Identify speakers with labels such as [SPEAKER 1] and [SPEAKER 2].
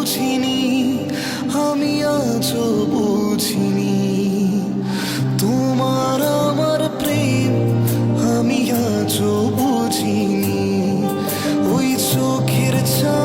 [SPEAKER 1] বুঝিনি আমি আজও বুঝিনি। তোমার আমার প্রেম আমি আজও বুঝিনি। ওই চোখের ছা